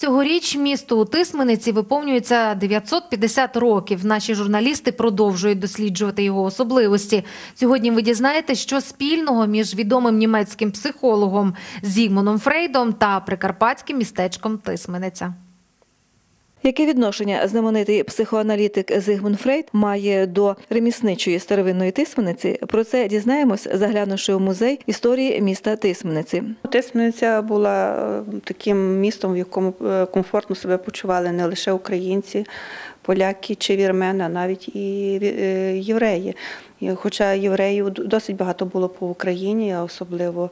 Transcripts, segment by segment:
Цьогоріч місту Тисмениці виповнюється 950 років. Наші журналісти продовжують досліджувати його особливості. Сьогодні ви дізнаєтесь, що спільного між відомим німецьким психологом Зігмоном Фрейдом та прикарпатським містечком Тисмениця. Яке відношення знаменитий психоаналітик Зигмунд Фрейд має до ремісничої старовинної Тисмениці? Про це дізнаємось, заглянувши у музей історії міста Тисмениці. Тисмениця була е, таким містом, в якому е, комфортно себе почували не лише українці, поляки чи вірмени, а навіть і е, євреї. Хоча євреїв досить багато було по Україні, особливо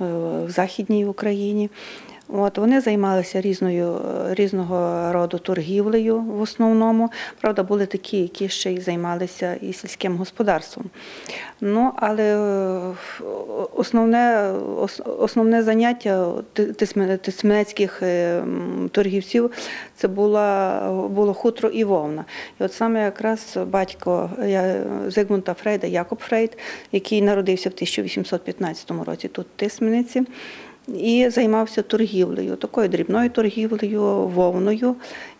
е, в Західній Україні. От вони займалися різною е, різного роду торгівлею в основному. Правда, були такі, які ще й займалися і сільським господарством. Ну, але е, основне, основне заняття ти- тисменецьких е, торгівців це була, було хутро і вовна. І от саме якраз батько Зигмунда Фрейда, Якоб Фрейд, який народився в 1815 році тут в Тисмениці, і займався торгівлею, такою дрібною торгівлею, вовною.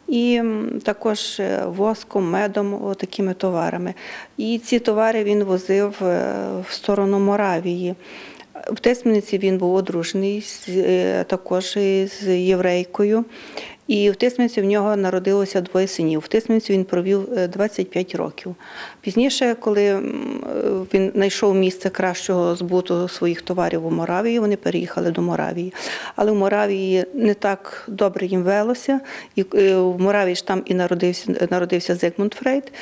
І також е, воском, медом, такими товарами. І ці товари він возив е, в сторону Моравії. В Тисмениці він був одружений е, також із єврейкою. І в Тисмениці в нього народилося двоє синів. В Тисмениці він провів е, 25 років. Пізніше, коли е, він знайшов місце кращого збуту своїх товарів у Моравії, вони переїхали до Моравії. Але в Моравії не так добре їм велося. І е, в Моравії ж там і народився, народився Зигмунд Фрейд.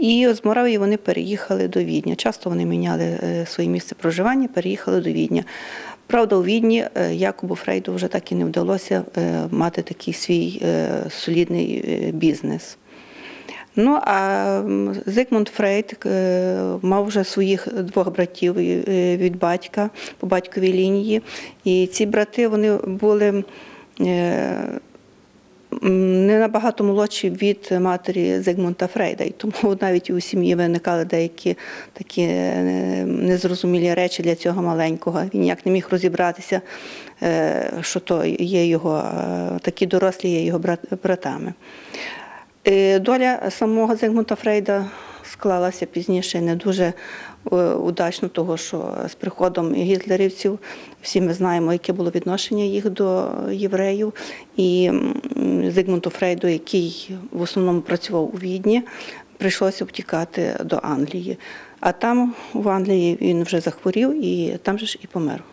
І з Моравії вони переїхали до Відня. Часто вони міняли е, своє місце проживання, переїхали до Відня. Правда, у Відні е, Якобу Фрейду вже так і не вдалося е, мати такий свій е, солідний бізнес. Ну а Зигмунд Фрейд мав вже своїх двох братів від батька по батьковій лінії. І ці брати вони були набагато молодші від матері Зигмунта Фрейда. І тому навіть у сім'ї виникали деякі такі е, незрозумілі речі для цього маленького. Він ніяк не міг розібратися, е, що то є його е, такі дорослі є його братами. Доля самого Зигмунта Фрейда склалася пізніше не дуже е, удачно, того що з приходом гітлерівців всі ми знаємо, яке було відношення їх до євреїв. І м, Зигмунду Фрейду, який в основному працював у Відні, прийшлося втікати до Англії. А там, в Англії, він вже захворів і там же ж і помер.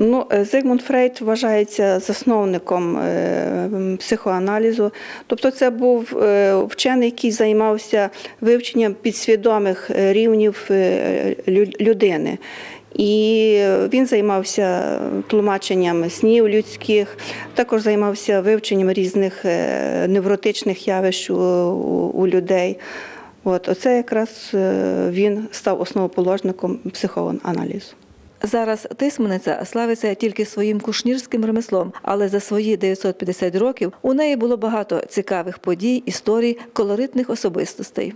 Ну, е, Зигмунд Фрейд вважається засновником е, психоаналізу. Тобто, це був е, вчений, який займався вивченням підсвідомих рівнів людини. І він займався тлумаченням снів людських, також займався вивченням різних невротичних явищ у, людей. От, оце якраз він став основоположником психоаналізу. Зараз Тисмениця славиться тільки своїм кушнірським ремеслом, але за свої 950 років у неї було багато цікавих подій, історій, колоритних особистостей.